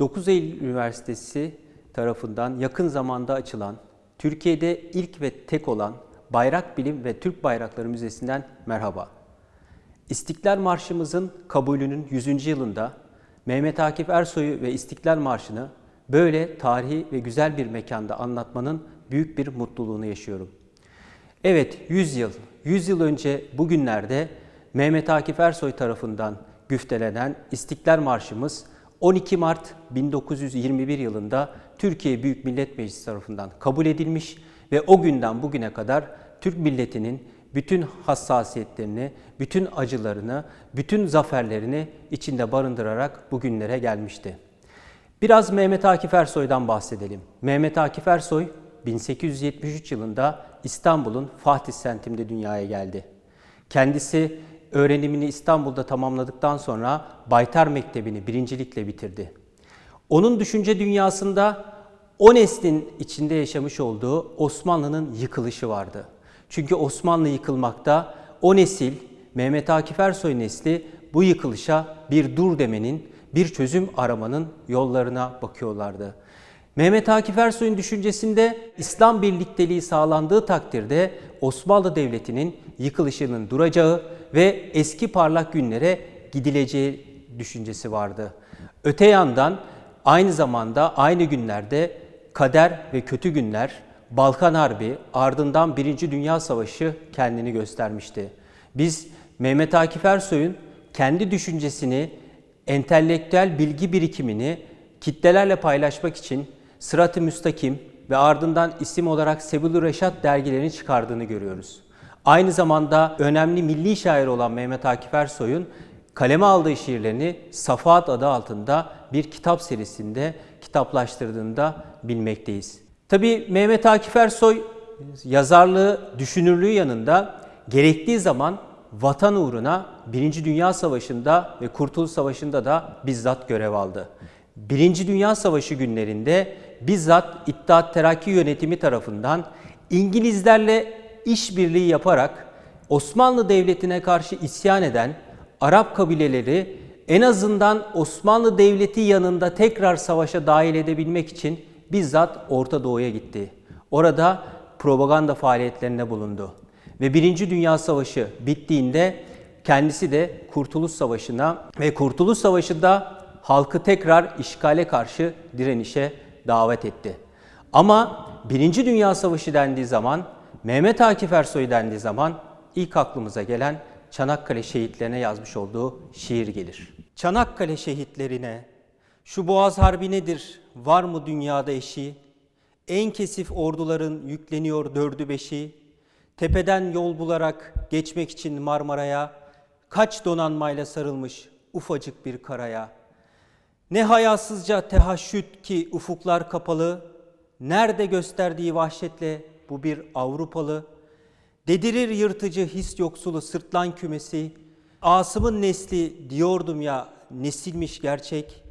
9 Eylül Üniversitesi tarafından yakın zamanda açılan, Türkiye'de ilk ve tek olan Bayrak Bilim ve Türk Bayrakları Müzesi'nden merhaba. İstiklal Marşımızın kabulünün 100. yılında Mehmet Akif Ersoy'u ve İstiklal Marşı'nı böyle tarihi ve güzel bir mekanda anlatmanın büyük bir mutluluğunu yaşıyorum. Evet 100 yıl, 100 yıl önce bugünlerde Mehmet Akif Ersoy tarafından güftelenen İstiklal Marşımız 12 Mart 1921 yılında Türkiye Büyük Millet Meclisi tarafından kabul edilmiş ve o günden bugüne kadar Türk milletinin bütün hassasiyetlerini, bütün acılarını, bütün zaferlerini içinde barındırarak bugünlere gelmişti. Biraz Mehmet Akif Ersoy'dan bahsedelim. Mehmet Akif Ersoy 1873 yılında İstanbul'un Fatih semtinde dünyaya geldi. Kendisi öğrenimini İstanbul'da tamamladıktan sonra Baytar Mektebi'ni birincilikle bitirdi. Onun düşünce dünyasında o neslin içinde yaşamış olduğu Osmanlı'nın yıkılışı vardı. Çünkü Osmanlı yıkılmakta, o nesil, Mehmet Akif Ersoy nesli bu yıkılışa bir dur demenin, bir çözüm aramanın yollarına bakıyorlardı. Mehmet Akif Ersoy'un düşüncesinde İslam birlikteliği sağlandığı takdirde Osmanlı Devleti'nin yıkılışının duracağı ve eski parlak günlere gidileceği düşüncesi vardı. Öte yandan aynı zamanda aynı günlerde kader ve kötü günler, Balkan Harbi, ardından Birinci Dünya Savaşı kendini göstermişti. Biz Mehmet Akif Ersoy'un kendi düşüncesini, entelektüel bilgi birikimini kitlelerle paylaşmak için Sırat-ı Müstakim ve ardından isim olarak Sebil Reşat dergilerini çıkardığını görüyoruz. Aynı zamanda önemli milli şair olan Mehmet Akif Ersoy'un kaleme aldığı şiirlerini Safahat adı altında bir kitap serisinde kitaplaştırdığını da bilmekteyiz. Tabii Mehmet Akif Ersoy yazarlığı, düşünürlüğü yanında gerektiği zaman vatan uğruna Birinci Dünya Savaşı'nda ve Kurtuluş Savaşı'nda da bizzat görev aldı. Birinci Dünya Savaşı günlerinde bizzat İttihat Terakki Yönetimi tarafından İngilizlerle işbirliği yaparak Osmanlı Devleti'ne karşı isyan eden Arap kabileleri en azından Osmanlı Devleti yanında tekrar savaşa dahil edebilmek için bizzat Orta Doğu'ya gitti. Orada propaganda faaliyetlerinde bulundu. Ve Birinci Dünya Savaşı bittiğinde kendisi de Kurtuluş Savaşı'na ve Kurtuluş Savaşı'nda halkı tekrar işgale karşı direnişe davet etti. Ama Birinci Dünya Savaşı dendiği zaman, Mehmet Akif Ersoy dendiği zaman ilk aklımıza gelen Çanakkale şehitlerine yazmış olduğu şiir gelir. Çanakkale şehitlerine, şu Boğaz Harbi nedir, var mı dünyada eşi? En kesif orduların yükleniyor dördü beşi. Tepeden yol bularak geçmek için Marmara'ya, kaç donanmayla sarılmış ufacık bir karaya. Ne hayasızca tehaşüt ki ufuklar kapalı, nerede gösterdiği vahşetle bu bir Avrupalı. Dedirir yırtıcı his yoksulu sırtlan kümesi, Asım'ın nesli diyordum ya nesilmiş gerçek.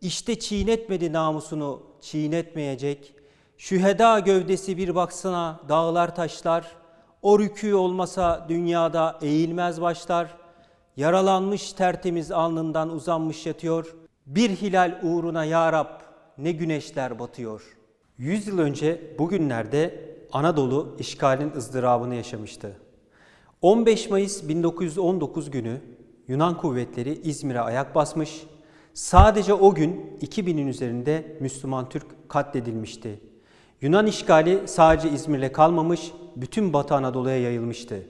İşte çiğnetmedi namusunu çiğnetmeyecek. Şüheda gövdesi bir baksana dağlar taşlar. O rükû olmasa dünyada eğilmez başlar. Yaralanmış tertemiz alnından uzanmış yatıyor. Bir hilal uğruna ya Rab ne güneşler batıyor. Yüz yıl önce bugünlerde Anadolu işgalin ızdırabını yaşamıştı. 15 Mayıs 1919 günü Yunan kuvvetleri İzmir'e ayak basmış, sadece o gün 2000'in üzerinde Müslüman Türk katledilmişti. Yunan işgali sadece İzmir'le kalmamış, bütün Batı Anadolu'ya yayılmıştı.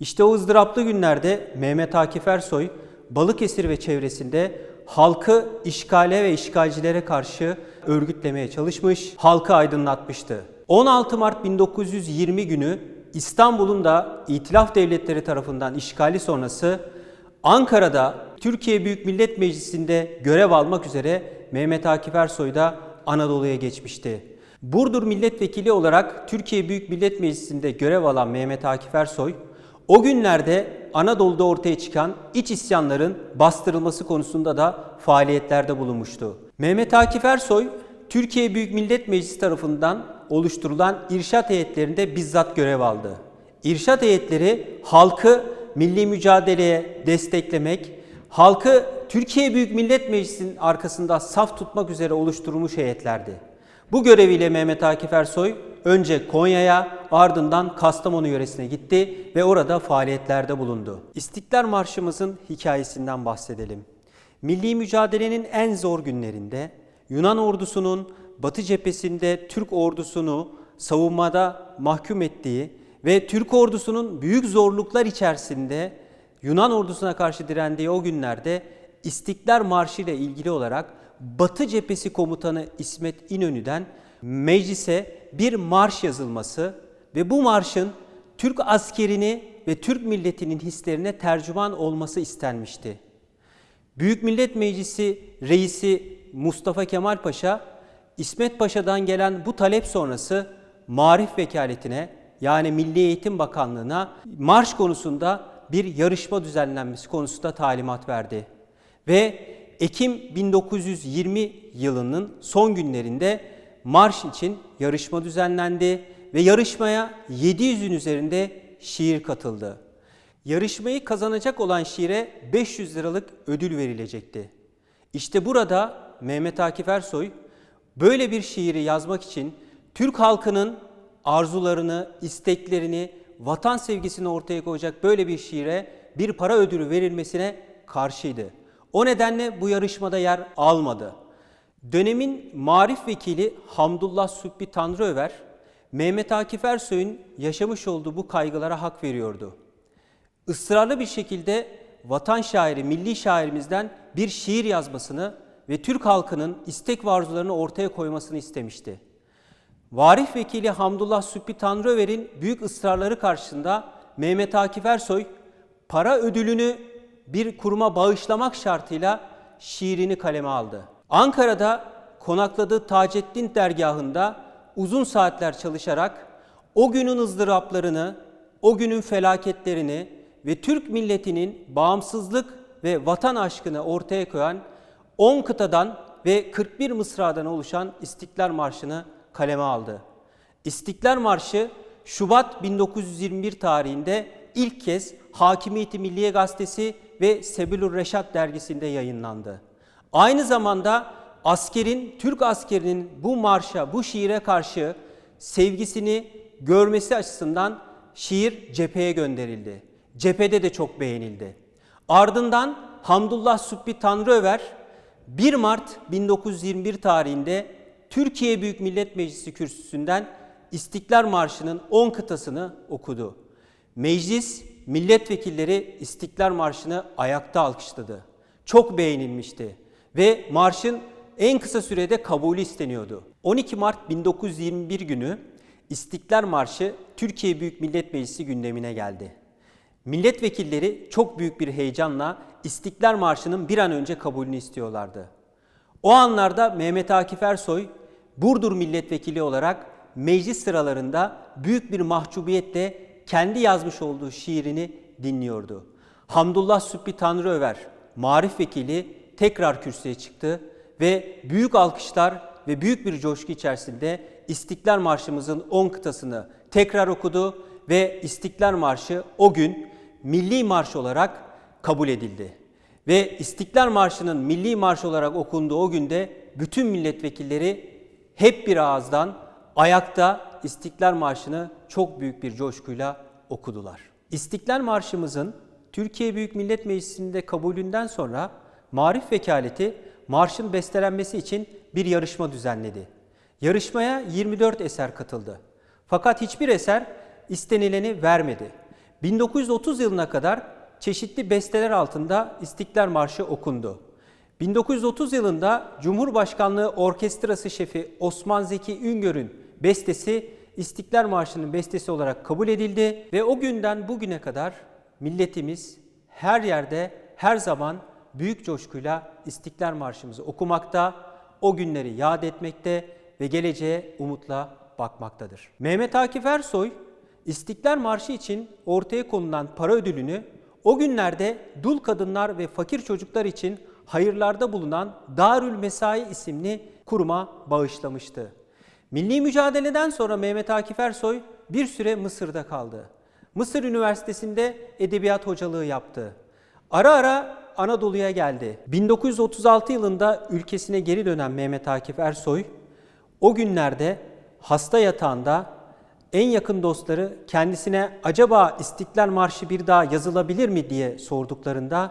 İşte o ızdıraplı günlerde Mehmet Akif Ersoy, Balıkesir ve çevresinde halkı işgale ve işgalcilere karşı örgütlemeye çalışmış, halkı aydınlatmıştı. 16 Mart 1920 günü İstanbul'un da İtilaf Devletleri tarafından işgali sonrası Ankara'da Türkiye Büyük Millet Meclisi'nde görev almak üzere Mehmet Akif Ersoy da Anadolu'ya geçmişti. Burdur Milletvekili olarak Türkiye Büyük Millet Meclisi'nde görev alan Mehmet Akif Ersoy, o günlerde Anadolu'da ortaya çıkan iç isyanların bastırılması konusunda da faaliyetlerde bulunmuştu. Mehmet Akif Ersoy, Türkiye Büyük Millet Meclisi tarafından oluşturulan irşat heyetlerinde bizzat görev aldı. İrşat heyetleri halkı milli mücadeleye desteklemek, halkı Türkiye Büyük Millet Meclisi'nin arkasında saf tutmak üzere oluşturulmuş heyetlerdi. Bu göreviyle Mehmet Akif Ersoy önce Konya'ya ardından Kastamonu yöresine gitti ve orada faaliyetlerde bulundu. İstiklal Marşımızın hikayesinden bahsedelim. Milli mücadelenin en zor günlerinde Yunan ordusunun Batı cephesinde Türk ordusunu savunmada mahkum ettiği ve Türk ordusunun büyük zorluklar içerisinde Yunan ordusuna karşı direndiği o günlerde İstiklal Marşı ile ilgili olarak Batı Cephesi Komutanı İsmet İnönü'den meclise bir marş yazılması ve bu marşın Türk askerini ve Türk milletinin hislerine tercüman olması istenmişti. Büyük Millet Meclisi reisi Mustafa Kemal Paşa, İsmet Paşa'dan gelen bu talep sonrası Marif Vekaletine yani Milli Eğitim Bakanlığı'na marş konusunda bir yarışma düzenlenmesi konusunda talimat verdi. Ve Ekim 1920 yılının son günlerinde marş için yarışma düzenlendi ve yarışmaya 700'ün üzerinde şiir katıldı. Yarışmayı kazanacak olan şiire 500 liralık ödül verilecekti. İşte burada Mehmet Akif Ersoy böyle bir şiiri yazmak için Türk halkının arzularını, isteklerini, vatan sevgisini ortaya koyacak böyle bir şiire bir para ödülü verilmesine karşıydı. O nedenle bu yarışmada yer almadı. Dönemin marif vekili Hamdullah Sübbi Tanrıöver, Mehmet Akif Ersoy'un yaşamış olduğu bu kaygılara hak veriyordu. Israrlı bir şekilde vatan şairi, milli şairimizden bir şiir yazmasını ve Türk halkının istek ve arzularını ortaya koymasını istemişti. Varif vekili Hamdullah Sübbi Tanrıöver'in büyük ısrarları karşısında Mehmet Akif Ersoy para ödülünü bir kuruma bağışlamak şartıyla şiirini kaleme aldı. Ankara'da konakladığı Taceddin dergahında uzun saatler çalışarak o günün ızdıraplarını, o günün felaketlerini ve Türk milletinin bağımsızlık ve vatan aşkını ortaya koyan 10 kıtadan ve 41 mısradan oluşan İstiklal Marşı'nı kaleme aldı. İstiklal Marşı Şubat 1921 tarihinde ilk kez Hakimiyeti Milliye Gazetesi ve Sebilur Reşat dergisinde yayınlandı. Aynı zamanda askerin, Türk askerinin bu marşa, bu şiire karşı sevgisini görmesi açısından şiir cepheye gönderildi. Cephede de çok beğenildi. Ardından Hamdullah Sübbi Tanrıöver 1 Mart 1921 tarihinde Türkiye Büyük Millet Meclisi kürsüsünden İstiklal Marşı'nın 10 kıtasını okudu. Meclis milletvekilleri İstiklal Marşı'nı ayakta alkışladı. Çok beğenilmişti ve marşın en kısa sürede kabulü isteniyordu. 12 Mart 1921 günü İstiklal Marşı Türkiye Büyük Millet Meclisi gündemine geldi. Milletvekilleri çok büyük bir heyecanla İstiklal Marşı'nın bir an önce kabulünü istiyorlardı. O anlarda Mehmet Akif Ersoy Burdur milletvekili olarak meclis sıralarında büyük bir mahcubiyetle kendi yazmış olduğu şiirini dinliyordu. Hamdullah Sübbi Tanrıöver, marif vekili tekrar kürsüye çıktı ve büyük alkışlar ve büyük bir coşku içerisinde İstiklal Marşımızın 10 kıtasını tekrar okudu ve İstiklal Marşı o gün milli marş olarak kabul edildi. Ve İstiklal Marşı'nın milli marş olarak okunduğu o günde bütün milletvekilleri hep bir ağızdan ayakta İstiklal Marşı'nı çok büyük bir coşkuyla okudular. İstiklal Marşımızın Türkiye Büyük Millet Meclisi'nde kabulünden sonra Marif Vekaleti marşın bestelenmesi için bir yarışma düzenledi. Yarışmaya 24 eser katıldı. Fakat hiçbir eser istenileni vermedi. 1930 yılına kadar çeşitli besteler altında İstiklal Marşı okundu. 1930 yılında Cumhurbaşkanlığı Orkestrası şefi Osman Zeki Üngör'ün bestesi İstiklal Marşı'nın bestesi olarak kabul edildi ve o günden bugüne kadar milletimiz her yerde her zaman büyük coşkuyla İstiklal Marşımızı okumakta, o günleri yad etmekte ve geleceğe umutla bakmaktadır. Mehmet Akif Ersoy İstiklal Marşı için ortaya konulan para ödülünü o günlerde dul kadınlar ve fakir çocuklar için hayırlarda bulunan Darül Mesai isimli kuruma bağışlamıştı. Milli mücadeleden sonra Mehmet Akif Ersoy bir süre Mısır'da kaldı. Mısır Üniversitesi'nde edebiyat hocalığı yaptı. Ara ara Anadolu'ya geldi. 1936 yılında ülkesine geri dönen Mehmet Akif Ersoy, o günlerde hasta yatağında en yakın dostları kendisine acaba İstiklal Marşı bir daha yazılabilir mi diye sorduklarında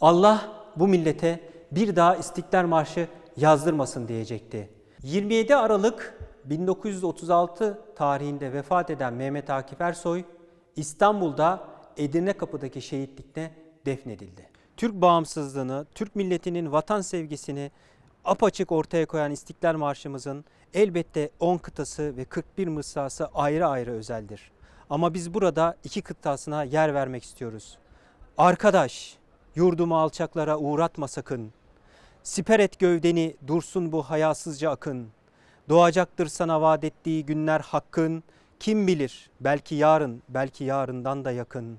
Allah bu millete bir daha İstiklal Marşı yazdırmasın diyecekti. 27 Aralık 1936 tarihinde vefat eden Mehmet Akif Ersoy İstanbul'da Edirne Kapı'daki şehitlikte defnedildi. Türk bağımsızlığını, Türk milletinin vatan sevgisini apaçık ortaya koyan İstiklal Marşımızın elbette 10 kıtası ve 41 mısrası ayrı ayrı özeldir. Ama biz burada iki kıtasına yer vermek istiyoruz. Arkadaş, yurdumu alçaklara uğratma sakın. Siper et gövdeni, dursun bu hayasızca akın. Doğacaktır sana vaat ettiği günler hakkın. Kim bilir, belki yarın, belki yarından da yakın.